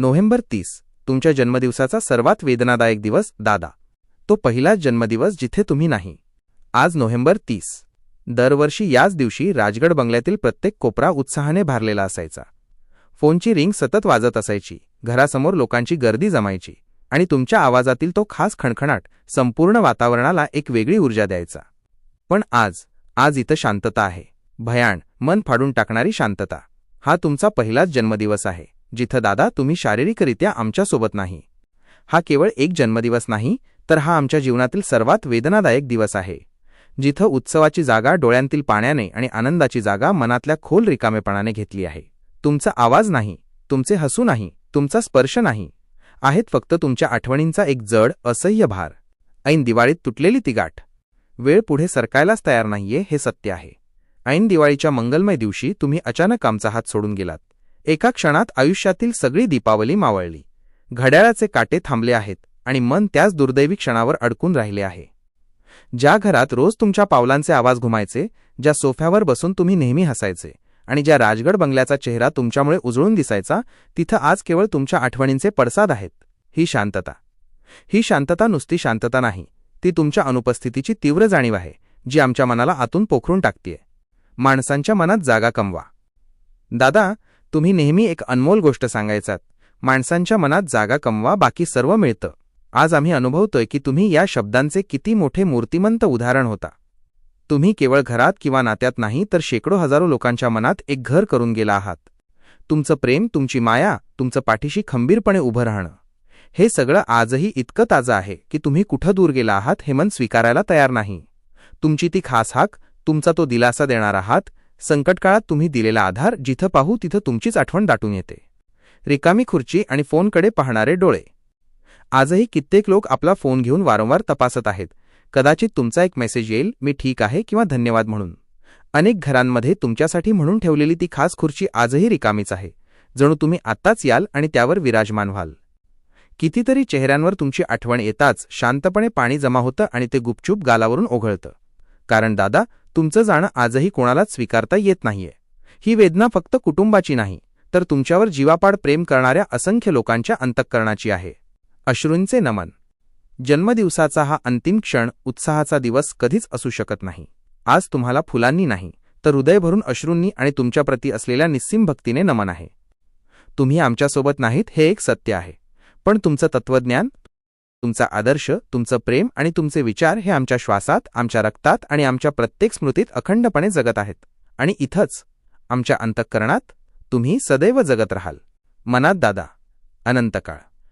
November तीस तुमच्या जन्मदिवसाचा सर्वात वेदनादायक दिवस दादा. तो पहिलाच जन्मदिवस जिथे तुम्ही नाही. आज नोव्हेंबर तीस. दरवर्षी याच दिवशी राजगड बंगल्यातील प्रत्येक कोपरा उत्साहाने भारलेला असायचा. फोनची रिंग सतत वाजत असायची घरासमोर लोकांची गर्दी जमायची आणि तुमच्या आवाजातील तो खास खणखणाट संपूर्ण वातावरणाला एक वेगळी ऊर्जा द्यायचा. पण आज आज इथं शांतता आहे. भयाण मन फाडून टाकणारी शांतता. हा तुमचा पहिलाच जन्मदिवस आहे. जिथं दादा तुम्ही शारीरिकरित्या आमच्यासोबत नाही. हा केवळ एक जन्मदिवस नाही तर हा आमच्या जीवनातील सर्वात वेदनादायक दिवस आहे. जिथं उत्सवाची जागा डोळ्यांतील पाण्याने आणि आनंदाची जागा मनातल्या खोल रिकामेपणाने घेतली आहे. तुमचा आवाज नाही तुमचे हसू नाही तुमचा स्पर्श नाही. आहेत फक्त तुमच्या आठवणींचा एक जड असह्य भार. ऐन दिवाळीत तुटलेली ती गाठ. वेळ पुढे सरकायलाच तयार नाहीये हे सत्य आहे. ऐन दिवाळीच्या मंगलमय दिवशी तुम्ही अचानक आमचा हात सोडून गेलात. एका क्षणात आयुष्यातील सगळी दीपावली मावळली. घड्याळाचे काटे थांबले आहेत आणि मन त्याच दुर्दैवी क्षणावर अडकून राहिले आहे. ज्या घरात रोज तुमच्या पावलांचे आवाज घुमायचे ज्या सोफ्यावर बसून तुम्ही नेहमी हसायचे आणि ज्या राजगड बंगल्याचा चेहरा तुमच्यामुळे उजळून दिसायचा तिथं आज केवळ तुमच्या आठवणींचे पडसाद आहेत. ही शांतता. ही शांतता नुसती शांतता नाही ती तुमच्या अनुपस्थितीची तीव्र जाणीव आहे जी आमच्या मनाला आतून पोखरून टाकतीये. माणसांच्या मनात जागा कमवा. दादा तुम्ही नेहमी एक अनमोल गोष्ट सांगायचात. माणसांच्या मनात जागा कमवा बाकी सर्व मिळतं. आज आम्ही अनुभवतोय की तुम्ही या शब्दांचे किती मोठे मूर्तिमंत उदाहरण होता. तुम्ही केवळ घरात किंवा नात्यात नाही तर शेकडो हजारो लोकांच्या मनात एक घर करून गेला आहात. तुमचं प्रेम तुमची माया तुमचं पाठीशी खंबीरपणे उभं राहणं. हे सगळं आजही इतकं ताजं आहे की तुम्ही कुठं दूर गेला आहात हे मन स्वीकारायला तयार नाही. तुमची ती खास हाक तुमचा तो दिलासा देणारा आहात संकटकाळात तुम्ही दिलेला आधार जिथं पाहू तिथं तुमचीच आठवण दाटून येते. रिकामी खुर्ची आणि फोनकडे पाहणारे डोळे. आजही कित्येक लोक आपला फोन घेऊन वारंवार तपासत आहेत. कदाचित तुमचा एक मेसेज येईल मी ठीक आहे किंवा धन्यवाद म्हणून. अनेक घरांमध्ये तुमच्यासाठी म्हणून ठेवलेली ती खास खुर्ची आजही रिकामीच आहे. जणू तुम्ही आत्ताच याल आणि त्यावर विराजमान व्हाल. कितीतरी चेहऱ्यांवर तुमची आठवण येताच शांतपणे पाणी जमा होतं आणि ते गुपचूप गालावरून ओघळतं. कारण दादा तुमचं जाणं आजही कोणालाच स्वीकारता येत नाहीये. ही वेदना फक्त कुटुंबाची नाही तर तुमच्यावर जीवापाड प्रेम करणाऱ्या असंख्य लोकांच्या अंतःकरणाची आहे. अश्रूंचे नमन. जन्मदिवसाचा हा अंतिम क्षण उत्साहाचा दिवस कधीच असू शकत नाही. आज तुम्हाला फुलांनी नाही तर हृदयभरून अश्रूंनी आणि तुमच्याप्रती असलेल्या निस्सीम भक्तीने नमन आहे. तुम्ही आमच्यासोबत नाहीत हे एक सत्य आहे पण तुमचं तत्वज्ञान तुमचा आदर्श तुमचं प्रेम आणि तुमचे विचार हे आमच्या श्वासात आमच्या रक्तात आणि आमच्या प्रत्येक स्मृतीत अखंडपणे जगत आहेत. आणि इथंच आमच्या अंतःकरणात तुम्ही सदैव जगत राहाल. मनात दादा अनंतकाळ.